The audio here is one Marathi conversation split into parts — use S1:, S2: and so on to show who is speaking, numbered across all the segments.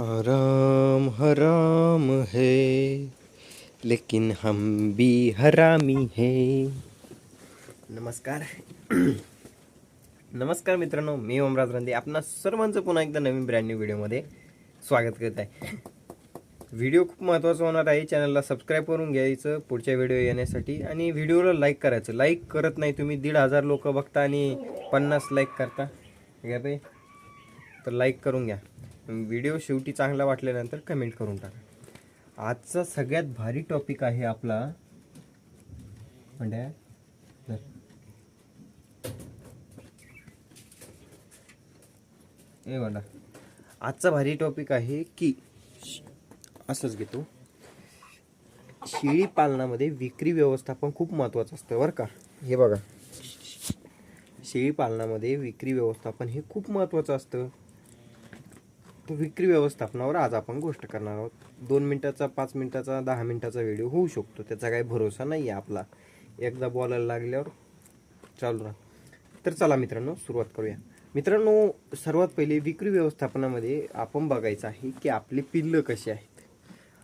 S1: आराम हराम है लेकिन हम भी हरामी है। नमस्कार। नमस्कार मित्रांनो मी ओमराज रंदे आपणा सर्वांचं पुन्हा एकदा नवीन ब्रँड न्यू व्हिडिओमध्ये स्वागत करत आहे. व्हिडिओ खूप महत्त्वाचा होणार आहे चॅनलला सबस्क्राईब करून घ्यायचं पुढच्या व्हिडिओ येण्यासाठी आणि व्हिडिओला लाईक करायचं. लाईक करत नाही तुम्ही दीड हजार लोक बघता आणि पन्नास लाईक करता. घ्या बाई? तर लाईक करून घ्या. व्हिडिओ शेवटी चांगला वाटल्यानंतर कमेंट करून टाका. आजचा सगळ्यात भारी टॉपिक आहे आपला. म्हणजे ए वाला आजचा भारी टॉपिक आहे की असंच घेतो. शेळी पालनामध्ये विक्री व्यवस्थापन खूप महत्त्वाचं असतं बरं का? हे बघा. शेळी पालनामध्ये विक्री व्यवस्थापन हे खूप महत्त्वाचं असतं. विक्री व्यवस्थापनावर आज आपण गोष्ट करणार आहोत. दोन मिनिटाचा पाच मिनिटाचा दहा मिनिटाचा व्हिडिओ होऊ शकतो. त्याचा काही भरोसा नाही आहे आपला. एकदा बोलायला लागल्यावर चालू राहा तर चला मित्रांनो सुरुवात करूया. मित्रांनो सर्वात पहिले विक्री व्यवस्थापनामध्ये आपण बघायचं आहे की आपली पिल्लं कशी आहेत.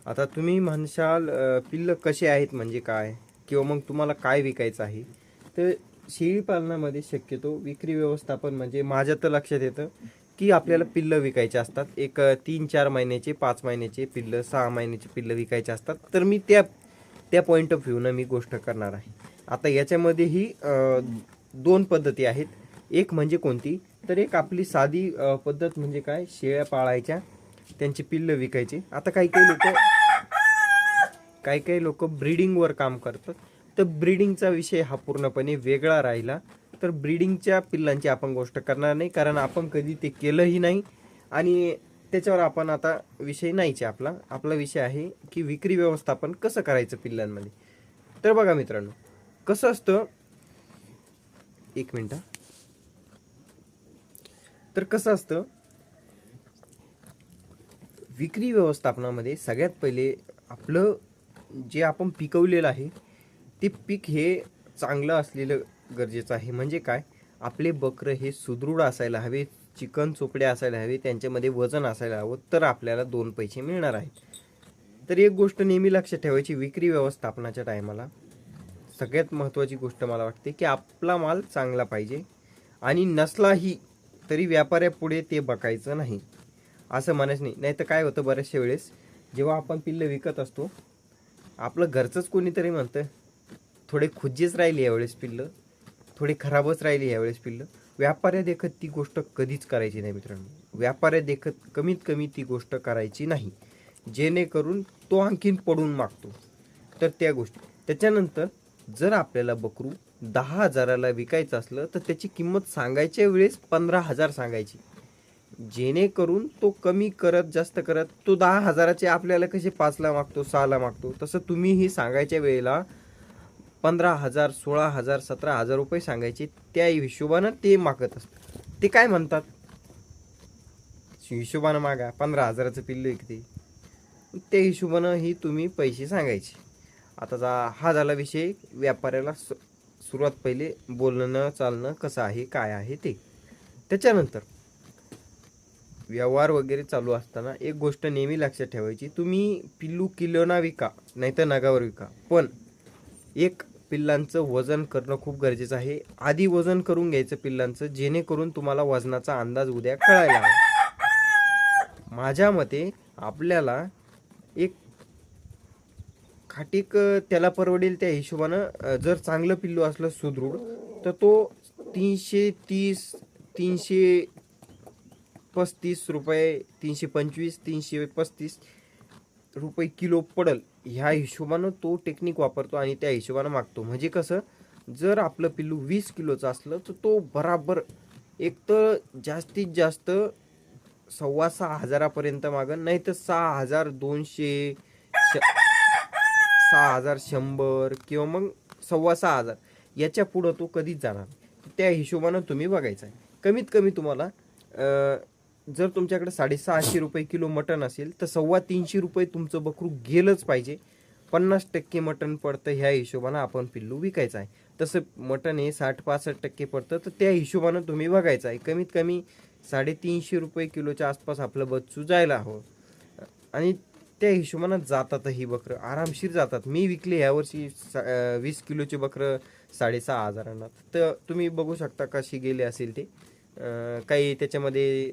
S1: आता तुम्ही म्हणशाल पिल्लं कसे आहेत म्हणजे काय? किंवा मग तुम्हाला काय विकायचं आहे? तर शेळी पालनामध्ये शक्यतो विक्री व्यवस्थापन म्हणजे माझ्या तर लक्षात येतं की आपल्याला पिल्लं विकायचे असतात. एक तीन चार महिन्याचे पाच महिन्याचे पिल्लं सहा महिन्याचे पिल्लं विकायचे असतात. तर मी त्या त्या पॉईंट ऑफ व्ह्यूनं मी गोष्ट करणार आहे. आता याच्यामध्येही दोन पद्धती आहेत. एक म्हणजे कोणती? तर एक आपली साधी पद्धत म्हणजे काय? शेळ्या पाळायच्या त्यांची पिल्लं विकायची. आता काही काही लोक काही काही लोक ब्रीडिंगवर काम करतात. तर ब्रीडिंगचा विषय हा पूर्णपणे वेगळा राहिला. तर ब्रीडिंगच्या पिल्लांची आपण गोष्ट करणार नाही कारण आपण कधी ते केलंही नाही आणि त्याच्यावर आपण आता विषय नाहीच आहे आपला. आपला विषय आहे की विक्री व्यवस्थापन कसं करायचं पिल्लांमध्ये. तर बघा मित्रांनो कसं असतं? एक मिनटं तर कसं असतं? विक्री व्यवस्थापनामध्ये सगळ्यात पहिले आपलं जे आपण पिकवलेलं आहे ते पीक हे चांगलं असलेलं गरजेचं आहे. म्हणजे काय? आपले बकरं हे सुदृढ असायला हवे चिकन चोपडे असायला हवे त्यांच्यामध्ये वजन असायला हवं तर आपल्याला दोन पैसे मिळणार आहेत. तर एक गोष्ट नेहमी लक्षात ठेवायची विक्री व्यवस्थापनाच्या टायमाला. सगळ्यात महत्त्वाची गोष्ट मला वाटते की आपला माल चांगला पाहिजे आणि नसलाही तरी व्यापाऱ्यापुढे ते बघायचं नाही. असं म्हणायचं नाही. नाही तर काय होतं बऱ्याचशा वेळेस जेव्हा आपण पिल्लं विकत असतो आपलं घरचंच कोणीतरी म्हणतं थोडे खुज्जेच राहिली यावेळेस पिल्लं. थोडी खराबच राहिली यावेळेस पिल्लं. व्यापाऱ्या देखत ती गोष्ट कधीच करायची नाही मित्रांनो. व्यापाऱ्या देखत कमीत कमी ती गोष्ट करायची नाही. जेणेकरून तो आणखीन पडून मागतो. तर त्या गोष्टी. त्याच्यानंतर जर आपल्याला बकरू दहा हजाराला विकायचं असलं तर त्याची किंमत सांगायच्या वेळेस पंधरा हजार सांगायची. जेणेकरून तो कमी करत जास्त करत तो दहा हजाराचे आपल्याला कसे पाचला मागतो सहाला मागतो तसं तुम्हीही सांगायच्या वेळेला पंधरा हजार सोळा हजार सतरा हजार रुपये सांगायचे त्या हिशोबानं ते मागत असतात. ते काय म्हणतात? हिशोबानं मागा पंधरा हजाराचं पिल्लू विकते त्या हिशोबानं ही तुम्ही पैसे सांगायचे. आता जा हा झाला विषय व्यापाऱ्याला स- सुरुवात पहिले बोलणं चालणं कसं आहे काय आहे ते. त्याच्यानंतर व्यवहार वगैरे चालू असताना एक गोष्ट नेहमी लक्षात ठेवायची तुम्ही पिल्लू किलोना विका नाहीतर नगावर विका. पण एक पिल्लांचं वजन करणं खूप गरजेचं आहे. आधी वजन करून घ्यायचं पिल्लांचं जेणेकरून तुम्हाला वजनाचा अंदाज उद्या कळायला हवा. माझ्या मते आपल्याला एक खाटीक त्याला परवडेल त्या हिशोबानं जर चांगलं पिल्लू असलं सुदृढ तर तो तीनशे तीस तीनशे पस्तीस रुपये तीनशे पंचवीस तीनशे पस्तीस रुपये किलो पडल ह्या हिशोबानं तो टेक्निक वापरतो आणि त्या हिशोबानं मागतो. म्हणजे कसं जर आपलं पिल्लू वीस किलोचं असलं तर तो बराबर एक तर जास्तीत जास्त सव्वा सहा हजारापर्यंत मागन नाही तर सहा हजार दोनशे श सहा हजार शंभर किंवा मग सव्वा सहा हजार याच्या पुढं तो कधीच जाणार त्या हिशोबानं तुम्ही बघायचा आहे. कमीत कमी तुम्हाला जर तुमच्याकडे साडेसहाशे रुपये किलो मटण असेल तर सव्वा तीनशे रुपये तुमचं बकरू गेलंच पाहिजे. पन्नास टक्के मटण पडतं ह्या हिशोबानं आपण पिल्लू विकायचं आहे. तसं मटण हे साठ पासष्ट टक्के पडतं तर त्या हिशोबानं तुम्ही बघायचं आहे. कमीत कमी साडेतीनशे रुपये किलोच्या आसपास आपलं बच्चू जायला हवं. आणि त्या हिशोबानं जातातही बकरं. आरामशीर जातात. मी विकले ह्यावर्षी सा- वीस किलोचे बकरं साडेसहा हजारांना. तर तुम्ही बघू शकता कशी गेले असेल ते. काही त्याच्यामध्ये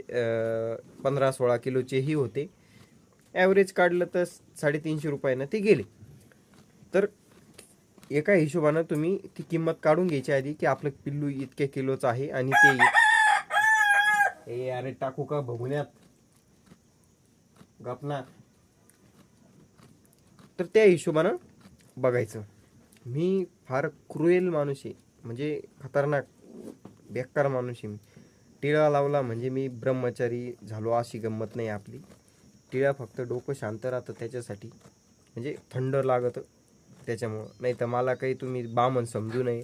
S1: पंधरा सोळा किलोचेही होते. ॲव्हरेज काढलं तर साडेतीनशे रुपयानं ते गेले. तर एका हिशोबानं तुम्ही ती किंमत काढून घ्यायची आधी की आपलं पिल्लू इतक्या किलोचं आहे आणि ते ए अरे टाकू का बघुण्यात गपना तर त्या हिशोबानं बघायचं. मी फार क्रुएल माणूस आहे. म्हणजे खतरनाक बेकार माणूस आहे मी. टिळा लावला म्हणजे मी ब्रह्मचारी झालो अशी गंमत नाही आपली. टिळा फक्त डोकं शांत राहतं त्याच्यासाठी. म्हणजे थंड लागतं त्याच्यामुळं. नाही तर मला काही तुम्ही बामन समजू नये.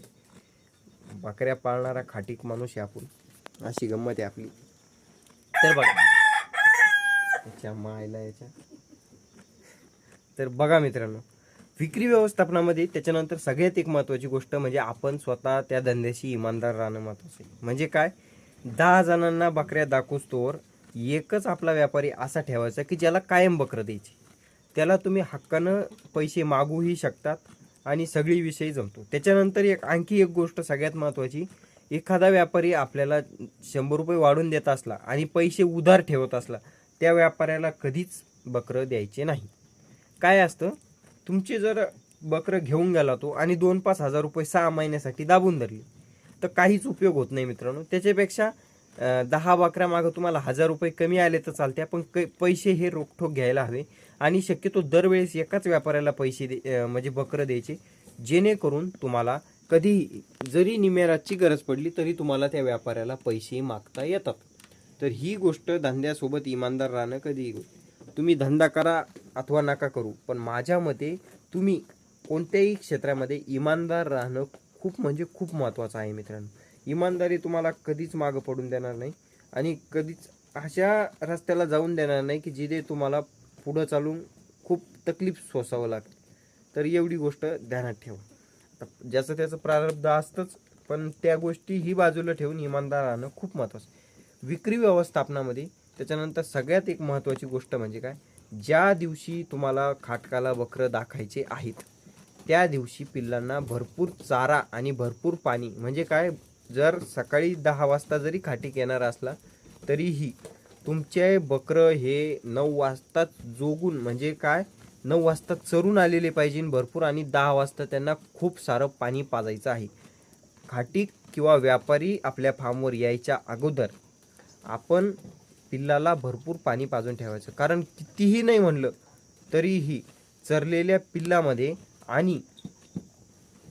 S1: बकऱ्या पाळणारा खाटीक माणूस आहे आपण. अशी गंमत आहे आपली. तर बघा. याच्या मायला याच्या. तर बघा मित्रांनो विक्री व्यवस्थापनामध्ये त्याच्यानंतर सगळ्यात एक महत्त्वाची गोष्ट म्हणजे आपण स्वतः त्या धंद्याशी इमानदार राहणं महत्त्वाचं आहे. म्हणजे काय? दहा जणांना बकऱ्या दाखवूच तोवर एकच आपला व्यापारी असा ठेवायचा की ज्याला कायम बकरं द्यायची. त्याला तुम्ही हक्कानं पैसे मागूही शकतात आणि सगळी विषयी जमतो. त्याच्यानंतर एक आणखी एक गोष्ट सगळ्यात महत्त्वाची एखादा व्यापारी आपल्याला शंभर रुपये वाढून देत असला आणि पैसे उधार ठेवत असला त्या व्यापाऱ्याला कधीच बकरं द्यायचे नाही. काय असतं? तुमचे जर बकरं घेऊन गेला तो आणि दोन पाच हजार रुपये सहा महिन्यासाठी दाबून धरले तर काहीच उपयोग होत नाही मित्रांनो. त्याच्यापेक्षा दहा बकऱ्या मागं तुम्हाला हजार रुपये कमी आले तर चालते पण क पैसे हे रोखठोक घ्यायला हवे. आणि शक्यतो दरवेळेस एकाच व्यापाऱ्याला पैसे दे म्हणजे बकरं द्यायचे. जेणेकरून तुम्हाला कधी जरी निमेराची गरज पडली तरी तुम्हाला त्या व्यापाऱ्याला पैसे मागता येतात. तर ही गोष्ट धंद्यासोबत इमानदार राहणं कधी तुम्ही धंदा करा अथवा नका करू. पण माझ्या मते तुम्ही कोणत्याही क्षेत्रामध्ये इमानदार राहणं खूप म्हणजे खूप महत्त्वाचं आहे मित्रांनो. इमानदारी तुम्हाला कधीच मागं पडून देणार नाही आणि कधीच अशा रस्त्याला जाऊन देणार नाही की जिथे तुम्हाला पुढं चालून खूप तकलीफ सोसावं लागते. तर एवढी गोष्ट ध्यानात ठेवा. आता ज्याचं त्याचं प्रारब्ध असतंच पण त्या गोष्टी ही बाजूला ठेवून इमानदार राहणं खूप महत्त्वाचं आहे. विक्री व्यवस्थापनामध्ये त्याच्यानंतर सगळ्यात एक महत्त्वाची गोष्ट म्हणजे काय? ज्या दिवशी तुम्हाला खाटकाला वक्र दाखायचे आहेत त्या दिवशी पिल्लांना भरपूर चारा आणि भरपूर पाणी म्हणजे काय? जर सकाळी दहा वाजता जरी खाटीक येणार असला तरीही तुमचे बकरं हे नऊ वाजताच जोगून म्हणजे काय? नऊ वाजता चरून आलेले पाहिजे भरपूर आणि दहा वाजता त्यांना खूप सारं पाणी पाजायचं आहे. खाटीक किंवा व्यापारी आपल्या फार्मवर यायच्या अगोदर आपण पिल्लाला भरपूर पाणी पाजून ठेवायचं. कारण कितीही नाही म्हणलं तरीही चरलेल्या पिल्लामध्ये आणि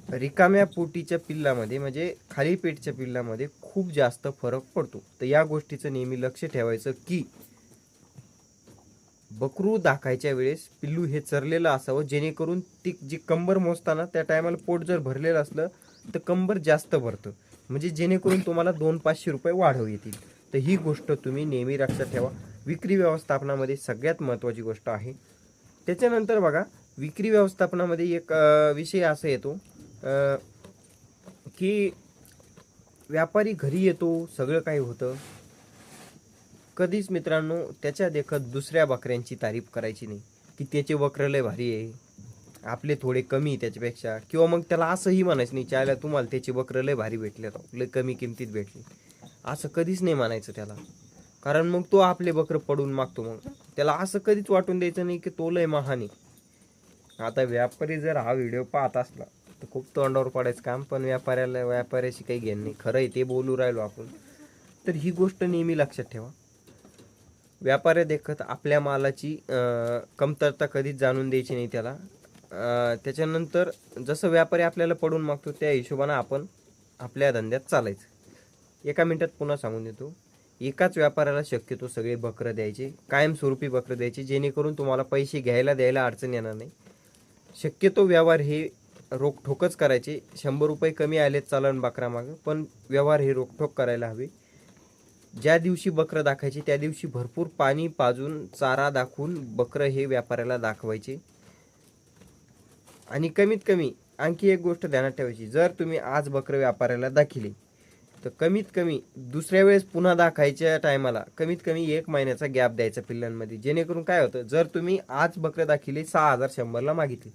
S1: रिकाम्या पोटीच्या पिल्लामध्ये म्हणजे खाली पेटच्या पिल्लामध्ये खूप जास्त फरक पडतो. तर या गोष्टीचं नेहमी लक्ष ठेवायचं की बकरू दाखायच्या वेळेस पिल्लू हे चरलेलं असावं जेणेकरून ती जी कंबर मोजताना त्या टायमाला पोट जर भरलेलं असलं तर कंबर जास्त भरतं. म्हणजे जेणेकरून तुम्हाला दोन पाचशे रुपये वाढव येतील. तर ही गोष्ट तुम्ही नेहमी लक्षात ठेवा. विक्री व्यवस्थापनामध्ये सगळ्यात महत्त्वाची गोष्ट आहे. त्याच्यानंतर बघा विक्री व्यवस्थापनामध्ये एक विषय असा येतो की व्यापारी घरी येतो सगळं काही होतं. कधीच मित्रांनो त्याच्या देखत दुसऱ्या बकऱ्यांची तारीफ करायची नाही की त्याचे वक्र लय भारी आहे. आपले थोडे कमी त्याच्यापेक्षा. किंवा मग त्याला असंही म्हणायचं नाही चायला तुम्हाला त्याचे वक्र लय भारी भेटले हो. लय कमी किमतीत भेटले. असं कधीच नाही म्हणायचं त्याला. कारण मग तो आपले बकरं पडून मागतो मग. त्याला असं कधीच वाटून द्यायचं नाही की तो लय महान आहे. आता व्यापारी जर हा व्हिडिओ पाहत असला तर खूप तोंडावर पडायचं काम. पण व्यापाऱ्याला व्यापाऱ्याशी काही घेणं नाही. खरं आहे ते बोलू राहिलो आपण. तर ही गोष्ट नेहमी लक्षात ठेवा. व्यापाऱ्या देखत आपल्या मालाची कमतरता कधीच जाणून द्यायची नाही त्याला. त्याच्यानंतर जसं व्यापारी आपल्याला पडून मागतो त्या हिशोबानं आपण आपल्या धंद्यात चालायचं. एका मिनटात पुन्हा सांगून देतो. एकाच व्यापाऱ्याला शक्यतो सगळे बकरं द्यायचे कायमस्वरूपी बकरं द्यायचे जेणेकरून तुम्हाला पैसे घ्यायला द्यायला अडचण येणार नाही. शक्यतो व्यवहार हे रोखठोकच करायचे. शंभर रुपये कमी आले चालन बकरामागं पण व्यवहार हे रोखठोक करायला हवे. ज्या दिवशी बकरं दाखायचे त्या दिवशी भरपूर पाणी पाजून चारा दाखवून बकरं हे व्यापाऱ्याला दाखवायचे. आणि कमीत कमी आणखी एक गोष्ट ध्यानात ठेवायची. जर तुम्ही आज बकरं व्यापाऱ्याला दाखिली तर कमीत कमी दुसऱ्या वेळेस पुन्हा दाखायच्या टायमाला कमीत कमी एक महिन्याचा गॅप द्यायचा पिल्लांमध्ये. जेणेकरून काय होतं जर तुम्ही आज बकरं दाखिले सहा हजार शंभरला मागितली.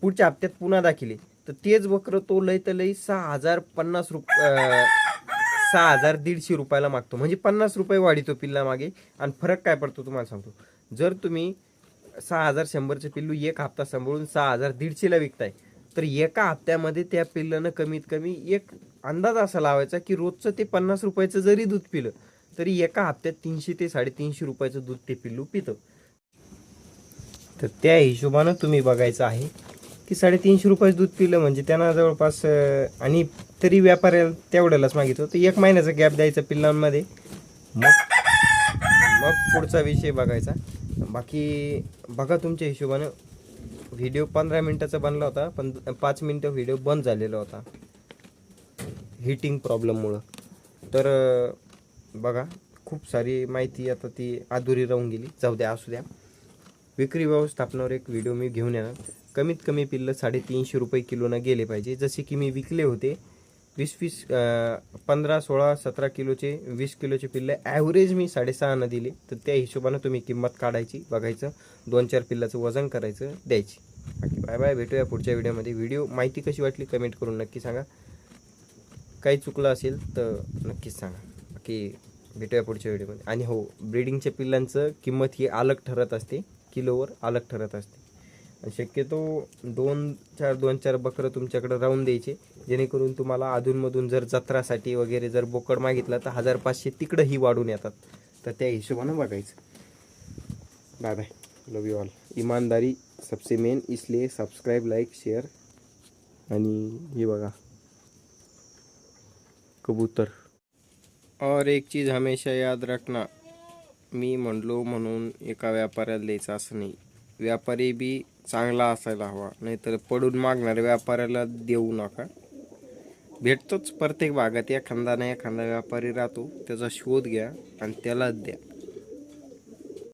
S1: पुढच्या हप्त्यात पुन्हा दाखिले तर तेच बकरं तो लय तर लई सहा हजार पन्नास रुप सहा हजार दीडशे रुपयाला मागतो. म्हणजे पन्नास रुपये वाढीतो पिल्ला मागे. आणि फरक काय पडतो तुम्हाला सांगतो. जर तुम्ही सहा हजार शंभरचे पिल्लू एक हप्ता सांभाळून सहा हजार दीडशेला विकताय तर एका हप्त्यामध्ये त्या पिल्लानं कमीत कमी एक अंदाज असा लावायचा की रोजचं ते पन्नास रुपयाचं जरी दूध पिलं तरी एका हप्त्यात तीनशे ते साडेतीनशे रुपयाचं दूध ते पिल्लू पितं. तर त्या हिशोबानं तुम्ही बघायचं आहे की साडेतीनशे रुपयाचं दूध पिलं म्हणजे त्यांना जवळपास आणि तरी व्यापाऱ्याला तेवढ्यालाच मागितलं तर एक महिन्याचा गॅप द्यायचा पिल्लांमध्ये. मग मग पुढचा विषय बघायचा. बाकी बघा तुमच्या हिशोबानं व्हिडिओ पंधरा मिनिटाचा बनला होता पण पाच मिनटं व्हिडिओ बंद झालेला होता. हिटिंग प्रॉब्लेममुळं तर बघा खूप सारी माहिती आता ती अधुरी राहून गेली. जाऊ द्या असू द्या. विक्री व्यवस्थापनावर एक व्हिडिओ मी घेऊन येणार. कमीत कमी पिल्लं साडेतीनशे रुपये किलोनं गेले पाहिजे. जसे की मी विकले होते वीस वीस पंधरा सोळा सतरा किलोचे वीस किलोचे पिल्लं ॲव्हरेज मी साडेसहानं दिले. तर त्या हिशोबानं तुम्ही किंमत काढायची बघायचं दोन चार पिल्लाचं वजन करायचं द्यायची. बाकी बाय बाय भेटूया पुढच्या व्हिडिओमध्ये. व्हिडिओ माहिती कशी वाटली कमेंट करून नक्की सांगा. काही चुकलं असेल तर नक्कीच सांगा. बाकी भेटूया पुढच्या व्हिडिओमध्ये. आणि हो ब्रीडिंगच्या पिल्लांचं किंमत ही अलग ठरत असते. किलोवर अलग ठरत असते. आणि शक्यतो दोन चार दोन चार बकरं तुमच्याकडं राहून द्यायचे. जेणेकरून तुम्हाला अधूनमधून जर जत्रासाठी वगैरे जर बोकड मागितला तर हजार पाचशे तिकडंही वाढून येतात. तर त्या हिशोबानं बघायचं. Bye bye. Love you all इमानदारी सबसे मेन इसलिए सब्सक्राइब लाईक शेअर आणि हे बघा. कबूतर. और एक चीज़ हमेशा याद रखना मी म्हणलो म्हणून एका व्यापाऱ्याला द्यायचं असं नाही. व्यापारी बी चांगला असायला हवा नाहीतर पडून मागणाऱ्या व्यापाऱ्याला देऊ नका. भेटतोच प्रत्येक भागात एखादा ना एखादा व्यापारी राहतो त्याचा शोध घ्या आणि त्यालाच द्या.